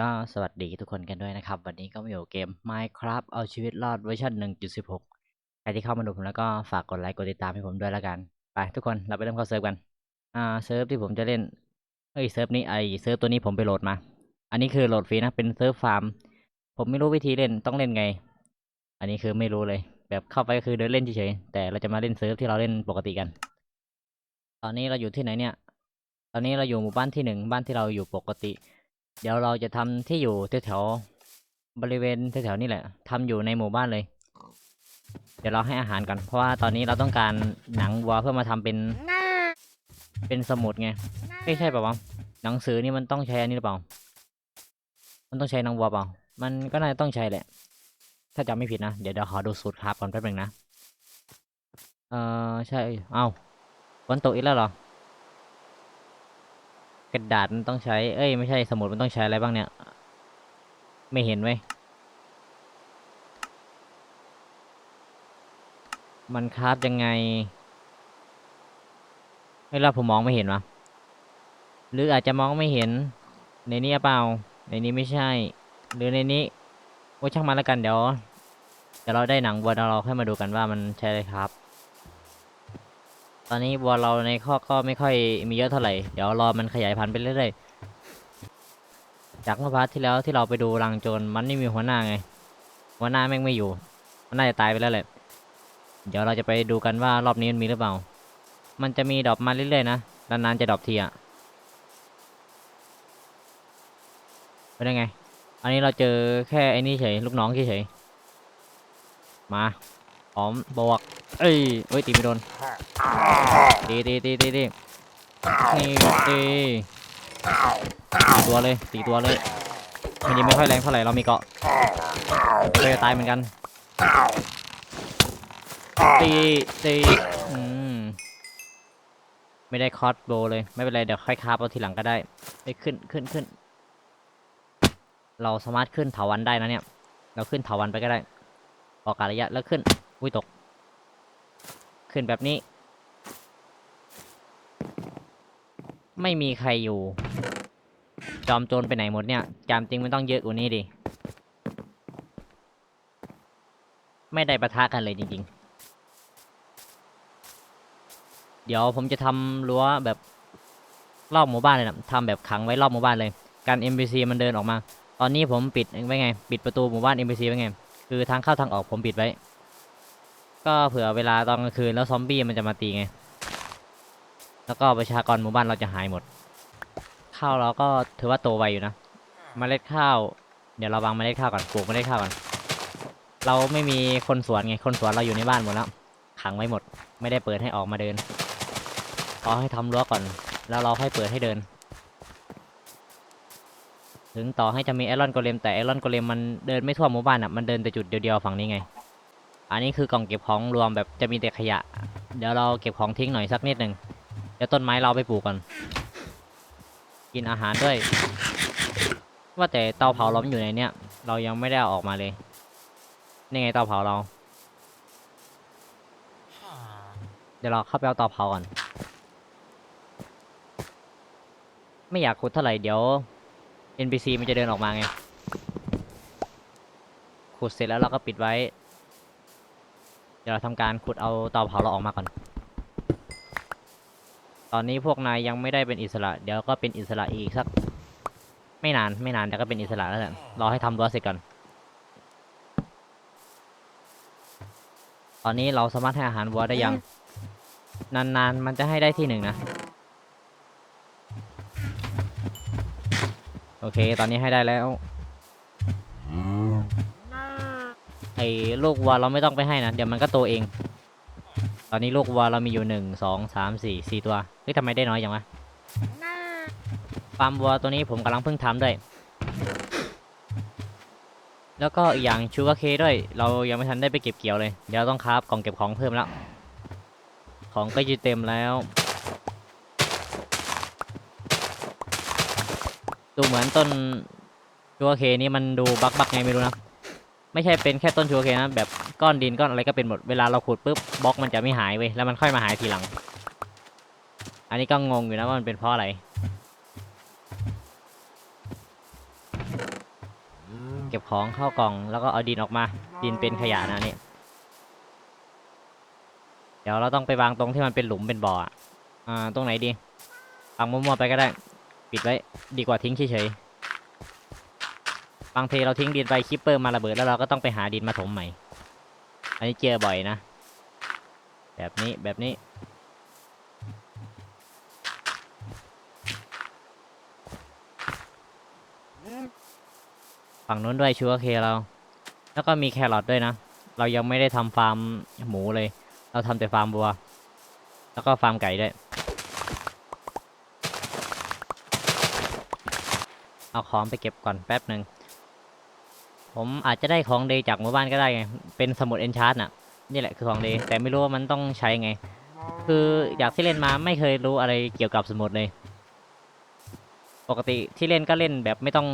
ก็สวัสดีทุกคนกันด้วยนะครับ วันนี้ก็มาอยู่เกม Minecraft เอาชีวิตรอดเวอร์ชัน1.16 ใครที่เข้ามาดูผมแล้วก็ฝากกดไลค์กดติดตามให้ผมด้วยแล้วกัน ไปทุกคนเราไปเริ่มเข้าเซิร์ฟกัน อ่าเซิร์ฟที่ผมจะเล่น เฮ้ยเซิร์ฟนี้ไอเซิร์ฟตัวนี้ผมไปโหลดมา อันนี้คือโหลดฟรีนะ เป็นเซิร์ฟฟาร์ม ผมไม่รู้วิธีเล่นต้องเล่นไง อันนี้คือไม่รู้เลย แบบเข้าไปก็คือเดินเล่นเฉยๆ แต่เราจะมาเล่นเซิร์ฟที่เราเล่นปกติกัน ตอนนี้เราอยู่ที่ไหนเนี่ย ตอนนี้เราอยู่หมู่บ้านที่หนึ่งบ้านที่เราอยู่ปกติ เดี๋ยวเราจะทำที่อยู่แถวๆบริเวณแถวๆนี่แหละทำอยู่ในหมู่บ้านเลย เดี๋ยวเราให้อาหารก่อนเพราะว่าตอนนี้เราต้องการหนังวัวเพื่อมาทำเป็น เป็นสมุดไงไม่ใช่เปล่าวะหนังสือนี่มันต้องใช้อันนี้หรือเปล่า มันต้องใช้หนังวัวเปล่า มันก็น่าจะต้องใช้แหละ ถ้าจำไม่ผิดนะเดี๋ยวเดี๋ยวขอดูสูตรครับก่อนแป๊บหนึงนะเออใช่ เอ้าฝนตกอีกแล้วเหรอ กระดาษมันต้องใช้ เอ้ยไม่ใช่สมุดมันต้องใช้อะไรบ้างเนี่ย ไม่เห็นเว้มันคราฟยังไงเวลาผมมองไม่เห็นวะหรืออาจจะมองไม่เห็น ในนี้เปล่า ในนี้ไม่ใช่ หรือในนี้โอ้ช่างมันแล้วกันเดี๋ยวเดี๋ยวเราได้หนังวัวเราค่อยมาดูกันว่ามันใช่อะไรครับ อนนี้วัวเราในข้อก็ไม่ค่อยมีเยอะเท่าไหร่ เดี๋ยวรอมันขยายพันธุ์ไปเรื่อยๆ จากเมื่อพาร์ทที่แล้วที่เราไปดูรังโจรมันไม่มีหัวหน้าไง หัวหน้าแม่งไม่อยู่ มันน่าจะตายไปแล้วแหละ เดี๋ยวเราจะไปดูกันว่ารอบนี้มันมีหรือเปล่า มันจะมีดอปมาเรื่อยๆนะ นานๆจะดอปทีอะเป็นยังไง อันนี้เราเจอแค่ไอ้นี่เฉย ลูกน้องเฉย มา พร้อมบวก เอ้ยเอ้ยตีไม่โดนตีตีตีตีตีนี่ตีตัวเลยตีตัวเลยมันยังไม่ค่อยแรงเท่าไหร่เรามีเกาะเลยจะตายเหมือนกันตีตีอืมไม่ได้คอสโบเลยไม่เป็นไรเดี๋ยวค่อยคาบเอาทีหลังก็ได้ไปขึ้นขึ้นขึ้น เราสามารถขึ้นเถาวันได้นะเนี่ย เราขึ้นเถาวันไปก็ได้ออกการะยะแล้วขึ้น อุ้ยตก ขึ้นแบบนี้ ไม่มีใครอยู่ จอมโจรไปไหนหมดเนี่ย จามจริงมันต้องเยอะกว่านี้ดิ ไม่ได้ปะทะกันเลยจริง ๆ เดี๋ยวผมจะทำรั้วแบบรอบหมู่บ้านเลยนะทำแบบขังไว้รอบหมู่บ้านเลย การ NPC มันเดินออกมา ตอนนี้ผมปิดไว้ไง ปิดประตูหมู่บ้าน NPC ไว้ไง คือทางเข้าทางออกผมปิดไว้ ก็เผื่อเวลาตอนกลางคืนแล้วซอมบี้มันจะมาตีไง แล้วก็ประชากรหมู่บ้านเราจะหายหมด ข้าวเราก็ถือว่าโตไวอยู่นะเมล็ดข้าว เดี๋ยวเราวางเมล็ดข้าวก่อนปลูกเมล็ดข้าวก่อน เราไม่มีคนสวนไง คนสวนเราอยู่ในบ้านหมดแล้ว ขังไว้หมด ไม่ได้เปิดให้ออกมาเดินรอให้ทำรั้วก่อน แล้วเราค่อยเปิดให้เดิน ถึงต่อให้จะมีไอรอนโกเลมแต่ไอรอนโกเลมมันเดินไม่ทั่วหมู่บ้านอะ มันเดินแต่จุดเดียวๆฝั่งนี้ไง อันนี้คือกล่องเก็บของรวมแบบจะมีแต่ขยะ เดี๋ยวเราเก็บของทิ้งหน่อยสักนิดหนึ่งเดี๋ยวต้นไม้เราไปปลูกก่อน กินอาหารด้วย ว่าแต่เตาเผาล้อมอยู่ในเนี้ย เรายังไม่ได้ออกมาเลย นี่ไงเตาเผาเรา เดี๋ยวเราเข้าไปเอาเตาเผาก่อน ไม่อยากขุดเท่าไหร่เดี๋ยว NPC มันจะเดินออกมาไง ขุดเสร็จแล้วเราก็ปิดไว้ เดี๋ยวเราทำการขุดเอาเตาเผาเราออกมาก่อน ตอนนี้พวกนายยังไม่ได้เป็นอิสระ เดี๋ยวก็เป็นอิสระอีกสัก ไม่นานไม่นานเดี๋ยวก็เป็นอิสระแล้วแหละรอให้ทำรั้วเสร็จก่อน ตอนนี้เราสามารถให้อาหารวัวได้ยัง นานๆมันจะให้ได้ที่หนึ่งนะ โอเค ตอนนี้ให้ได้แล้ว อ้ลูกวัวเราไม่ต้องไปให้นะ เดี๋ยวมันก็โตเอง ตอนนี้ลูกวัวเรามีอยู่หนึ่งสองสามสี่สี่ตัว เฮ้ยทำไมได้น้อยจังวะฟาร์มวัวตัวนี้ผมกำลังเพิ่งทำด้วย แล้วก็อีกอย่างชูกาเคด้วย เรายังไม่ทันได้ไปเก็บเกี่ยวเลย เดี๋ยวต้องคราฟกล่องเก็บของเพิ่มแล้ว ของก็ยืดเต็มแล้วดูเหมือนต้นชูกาเคนี่มันดูบักบักไงไม่รู้นะ ไม่ใช่เป็นแค่ต้นชูการ์เคนะแบบก้อนดินก้อนอะไรก็เป็นหมดเวลาเราขุดปุ๊บบล็อกมันจะไม่หายเว้ยแล้วมันค่อยมาหายทีหลัง อันนี้ก็งงอยู่นะว่ามันเป็นเพราะอะไร เก็บของเข้ากล่องแล้วก็เอาดินออกมา ดินเป็นขยะนะนี่เดี๋ยวเราต้องไปวางตรงที่มันเป็นหลุมเป็นบ่ออะอ่าตรงไหนดีวางมั่วๆไปก็ได้ ปิดไว้ดีกว่าทิ้งเฉยๆ บางทีเราทิ้งดินไปคิปเปอร์มาระเบิดแล้วเราก็ต้องไปหาดินมาถมใหม่ อันนี้เจอบ่อยนะ แบบนี้แบบนี้ ฝั่งนู้นด้วยชูกเคเรา แล้วก็มีแครอทด้วยนะ เรายังไม่ได้ทำฟาร์มหมูเลย เราทำแต่ฟาร์มวัว แล้วก็ฟาร์มไก่ด้วยเอาของไปเก็บก่อนแป๊บหนึ่ง ผมอาจจะได้ของเดย์จากหมู่บ้านก็ได้ไง เป็นสมุดเอนชาร์ตน่ะ นี่แหละคือของเดย์แต่ไม่รู้ว่ามันต้องใช้ไง คืออยากที่เล่นมาไม่เคยรู้อะไรเกี่ยวกับสมุดเลย ปกติที่เล่นก็เล่นแบบไม่ต้อง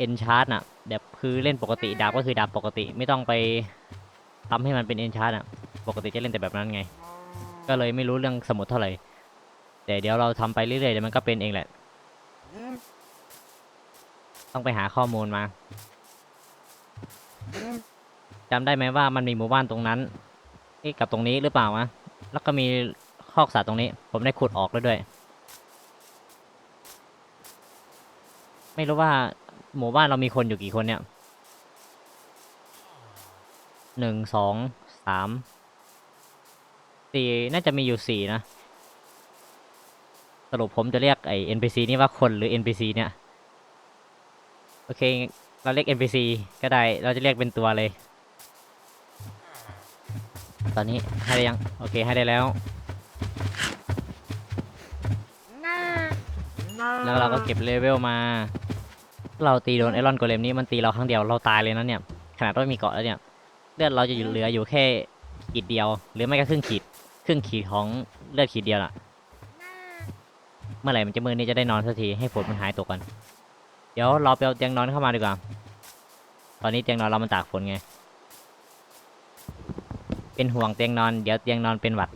เอนชาร์ตน่ะ แบบคือเล่นปกติดาบก็คือดาบปกติไม่ต้องไปทำให้มันเป็นเอนชาร์ตน่ะ ปกติจะเล่นแต่แบบนั้นไง ก็เลยไม่รู้เรื่องสมุดเท่าไหร่ แต่เดี๋ยวเราทำไปเรื่อยๆเดี๋ยวมันก็เป็นเองแหละ ต้องไปหาข้อมูลมา จำได้ไหมว่ามันมีหมู่บ้านตรงนั้นเอ๊ะกับตรงนี้หรือเปล่าวะแล้วก็มีคอกสัตว์ตรงนี้ ผมได้ขุดออกแล้วด้วย ไม่รู้ว่าหมู่บ้านเรามีคนอยู่กี่คนเนี่ยหนึ่งสองสามสี่น่าจะมีอยู่สี่นะ สรุปผมจะเรียกไอ้ NPC นี่ว่าคนหรือ NPC เนี่ย โอเค เราเรียก NPC ก็ได้ เราจะเรียกเป็นตัวเลย ตอนนี้ให้ได้ยัง โอเค ให้ได้แล้ว แล้วเราก็เก็บเลเวลมา เราตีโดนไอรอนโกเลมนี้มันตีเราครั้งเดียวเราตายเลยนะเนี่ย ขนาดว่ามีเกาะแล้วเนี่ย เลือดเราจะอยู่เหลืออยู่แค่ขีดเดียว หรือไม่ก็ครึ่งขีด ครึ่งขีดของเลือดขีดเดียวล่ะ เมื่อไหร่มันจะมือนี้จะได้นอนสักทีให้ฝนมันหายตกกันเดี๋ยวเราไปเอาเตียงนอนเข้ามาดีกว่า ตอนนี้เตียงนอนเรามันตากฝนไง เป็นห่วงเตียงนอน เดี๋ยวเตียงนอนเป็นหวัด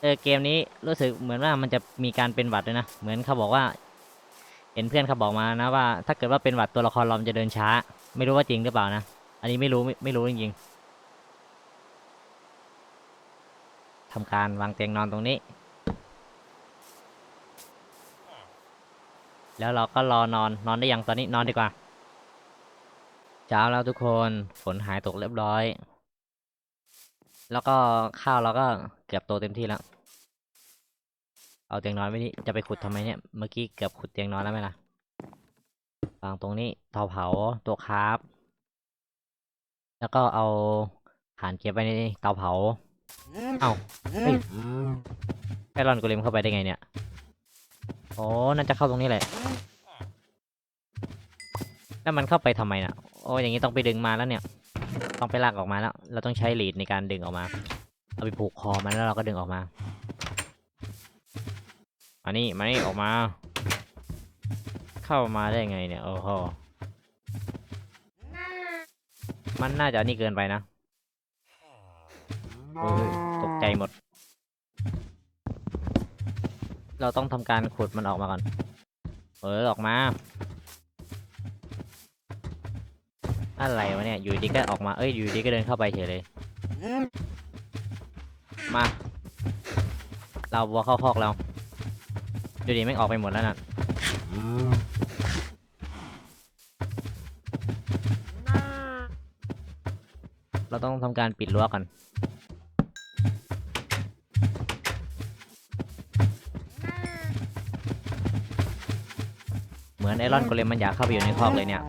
เออเกมนี้รู้สึกเหมือนว่ามันจะมีการเป็นหวัดด้วยนะ เหมือนเขาบอกว่า เห็นเพื่อนเขาบอกมานะว่า ถ้าเกิดว่าเป็นหวัดตัวละครเราจะเดินช้า ไม่รู้ว่าจริงหรือเปล่านะ อันนี้ไม่รู้ไม่ไม่รู้จริงๆทำการวางเตียงนอนตรงนี้ แล้วเราก็รอนอนนอนได้ยังตอนนี้นอนดีกว่า เช้าแล้วทุกคนฝนหายตกเรียบร้อย แล้วก็ข้าวเราก็เกือบโตเต็มที่แล้ว เอาเตียงนอนไว้นี่จะไปขุดทำไมเนี่ยเมื่อกี้เกือบขุดเตียงนอนแล้วไหมล่ะวางตรงนี้เตาเผาตัวคราฟแล้วก็เอาฐานเก็บไว้ในเตาเผา เอ้าเฮ้ยไอรอนกูเลมเข้าไปได้ไงเนี่ย โอ้น่าจะเข้าตรงนี้แหละ แล้วมันเข้าไปทำไมน่ะโอ้อย่างนี้ต้องไปดึงมาแล้วเนี่ย ต้องไปลากออกมาแล้ว เราต้องใช้ลีดในการดึงออกมา เอาไปผูกคอมันแล้วเราก็ดึงออกมามานี่มานี่ออกมา เข้ามาได้ไงเนี่ย โอ้โห มันน่าจะนี่เกินไปนะ ตกใจหมด เราต้องทำการขุดมันออกมาก่อน เออออกมา อะไรวะเนี่ย อยู่ดีก็ออกมา เอ้ย อยู่ดีก็เดินเข้าไปเฉยเลย มา เราวัวเข้าคอกเรา ดูดิไม่ออกไปหมดแล้วน่ะเราต้องทำการปิดรั้วก่อน มือนไอรอนโกเลมมันอยากเข้าไปอยู่ในคอกเลยเนี่ย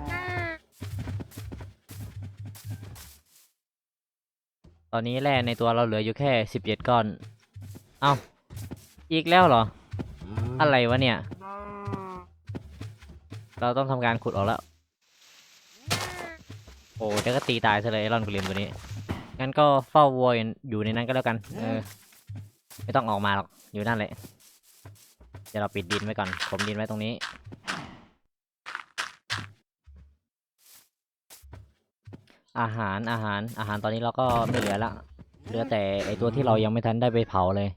ตอนนี้แร่ในตัวเราเหลืออยู่แค่สิบเจ็ดก้อน เอ้า อีกแล้วเหรอ อะไรวะเนี่ย เราต้องทำการขุดออกแล้ว โอ้เดี๋ยวก็ตีตายซะเลยไอรอนโกเลมตัวนี้ งั้นก็เฝ้าวัวอยู่ในนั้นก็แล้วกัน เออ ไม่ต้องออกมาหรอก อยู่นั่นแหละ เดี๋ยวเราปิดดินไว้ก่อน ผมดินไว้ตรงนี้ อาหารอาหารอาหารตอนนี้เราก็ไม่เหลือละเหลือแต่ไอตัวที่เรายังไม่ทันได้ไปเผาเลย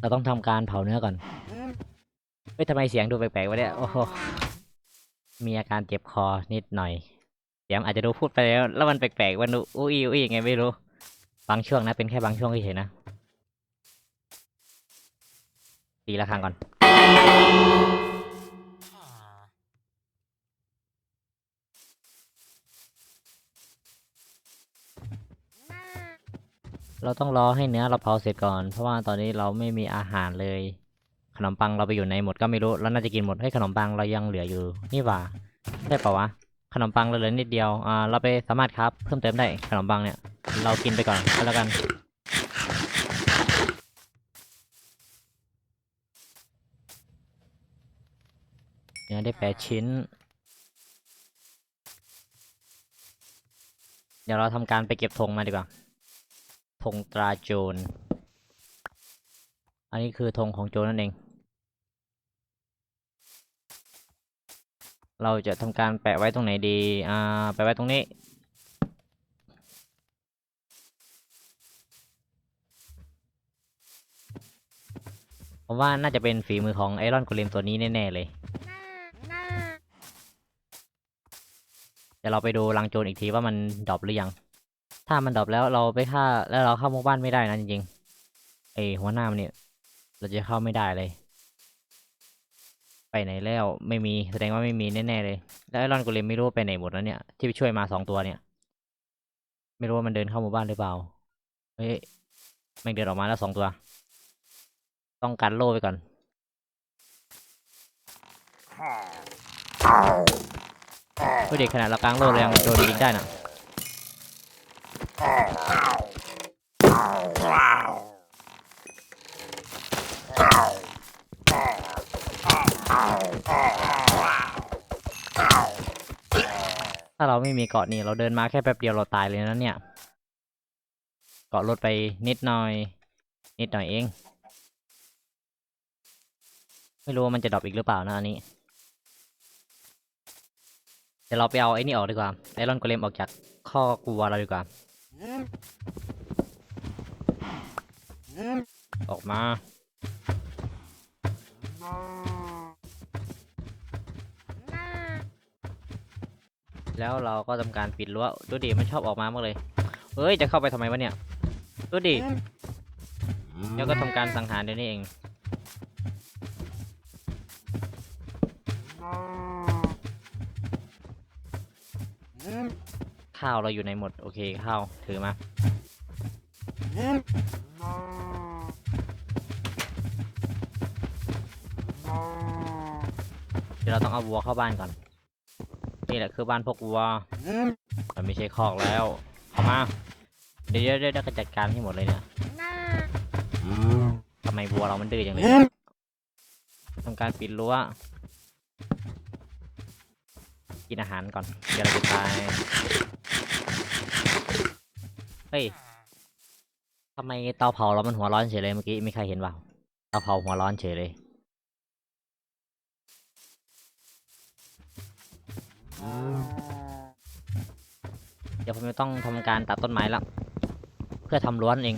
เราต้องทำการเผาเนื้อก่อนเฮ้ยทำไมเสียงดูแปลกๆวะเนี่ยโอ้โหมีอาการเจ็บคอนิดหน่อย เสียงอาจจะดูพูดไปแล้ว แล้วมันแปลกๆมันดูอุ้ยอุ้ยยังไงไม่รู้ บางช่วงนะเป็นแค่บางช่วงเฉยๆนะตีละครั้งก่อน เราต้องรอให้เนื้อเราเผาเสร็จก่อน เพราะว่าตอนนี้เราไม่มีอาหารเลย ขนมปังเราไปอยู่ในหมดก็ไม่รู้ แล้วน่าจะกินหมด ให้ขนมปังเรายังเหลืออยู่ นี่หว่าใช่ปล่าวะ ขนมปังเราเหลือนิดเดียว อ่า เราไปสามารถครับ เพิ่มเติมได้ ขนมปังเนี่ย เรากินไปก่อนก็แล้วกัน เนื้อได้แปดชิ้น เดี๋ยวเราทำการไปเก็บธงมาดีกว่า ธงตราโจร อันนี้คือธงของโจรนั่นเอง เราจะทำการแปะไว้ตรงไหนดี อ่า แปะไว้ตรงนี้ ผมว่าน่าจะเป็นฝีมือของไอรอนกเลมตัวนี้แน่ ๆ เลยเดี๋ยวเราไปดูรังโจรอีกทีว่ามันดรอปหรือยัง ถ้ามันดรอปแล้วเราไปฆ่าแล้วเราเข้าหมู่บ้านไม่ได้นะจริงๆไอหัวหน้ามันเนี่ยเราจะเข้าไม่ได้เลย ไปไหนแล้วไม่มีแสดงว่าไม่มีแน่ๆเลย แล้วไอรอนโกเลมไม่รู้ไปไหนหมดแล้วเนี่ยที่ไปช่วยมาสองตัวเนี่ย ไม่รู้ว่ามันเดินเข้าหมู่บ้านหรือเปล่าเฮ้ยแม่งเดินออกมาแล้วสองตัว ต้องกันโล่ไปก่อนเฮ้ยเด็กขนาดเรากลางโล่เรงโดนยิงได้น่ะ ถ้าเราไม่มีเกาะนี่เราเดินมาแค่แป๊บเดียวเราตายเลยนะเนี่ย เกาะรถไปนิดหน่อย นิดหน่อยเอง ไม่รู้ว่ามันจะดรอปอีกหรือเปล่านะอันนี้เดี๋ยวเราไปเอาไอ้นี่ออกดีกว่าไอรอนโกเลมออกจากข้อกลัวเราดีกว่า ออกมา แล้วเราก็ทำการปิดรั้วดูดิมันชอบออกมามากเลยเฮ้ย จะเข้าไปทำไมวะเนี่ย ดูดิ แล้วก็ทำการสังหารเดี๋ยวนี้เอง ข้าวเราอยู่ในหมด โอเคข้าวถือมา เดี๋ยวเราต้องเอาวัวเข้าบ้านก่อน นี่แหละคือบ้านพวกวัว มันไม่ใช่คอกแล้ว เข้ามา เดี๋ยวเดี๋ยวเดี๋ยวก็จัดการให้หมดเลยเนี่ยทำไมวัวเรามันดื้อจังเลยทำการปิดรั้วกินอาหารก่อน เดี๋ยวเราจะตาย เฮ้ยทำไมเตาเผาเรามันหัวร้อนเฉยเลยเมื่อกี้ไมีใครเห็นเปล่าเตาเผาหัวร้อนเฉยเลยเดี๋ยวผมจะต้องทำการตัดต้นไม้ละเพื่อทำรั้วนเอง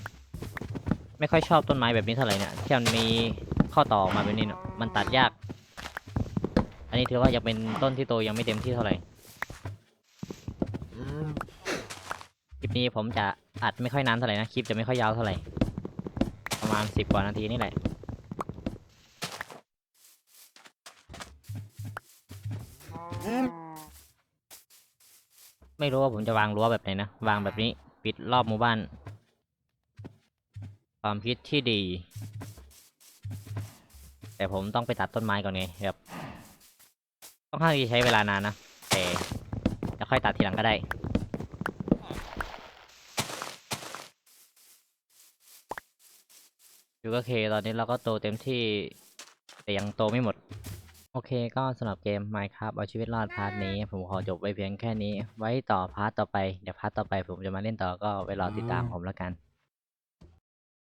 ไม่ค่อยชอบต้นไม้แบบนี้เท่าไหร่เนี่ยที่มันมีข้อต่อมาแบบนี้เนาะมันตัดยาก อันนี้ถือว่ายังเป็นต้นที่โตยังไม่เต็มที่เท่าไหร่คลิปนี้ผมจะ อัดไม่ค่อยนานเท่าไหร่นะคลิปจะไม่ค่อยยาวเท่าไหร่ประมาณสิบกว่านาทีนี่แหละไม่รู้ว่าผมจะวางรั้วแบบไหนนะ วางแบบนี้ ปิดรอบหมู่บ้าน ความคิดที่ดี แต่ผมต้องไปตัดต้นไม้ก่อนไงแบบต้องข้างที่ใช้เวลานานนะแต่จะค่อยตัดทีหลังก็ได้ ยู่ก็เคตอนนี้เราก็โตเต็มที่ แต่ยังโตไม่หมด โอเคก็สำหรับเกม Minecraft เอาชีวิตรอดพาร์ทนี้ ผมขอจบไว้เพียงแค่นี้ ไว้ต่อพาร์ทต่อไป เดี๋ยวพาร์ทต่อไปผมจะมาเล่นต่อก็ไปรอติดตามผมแล้วกัน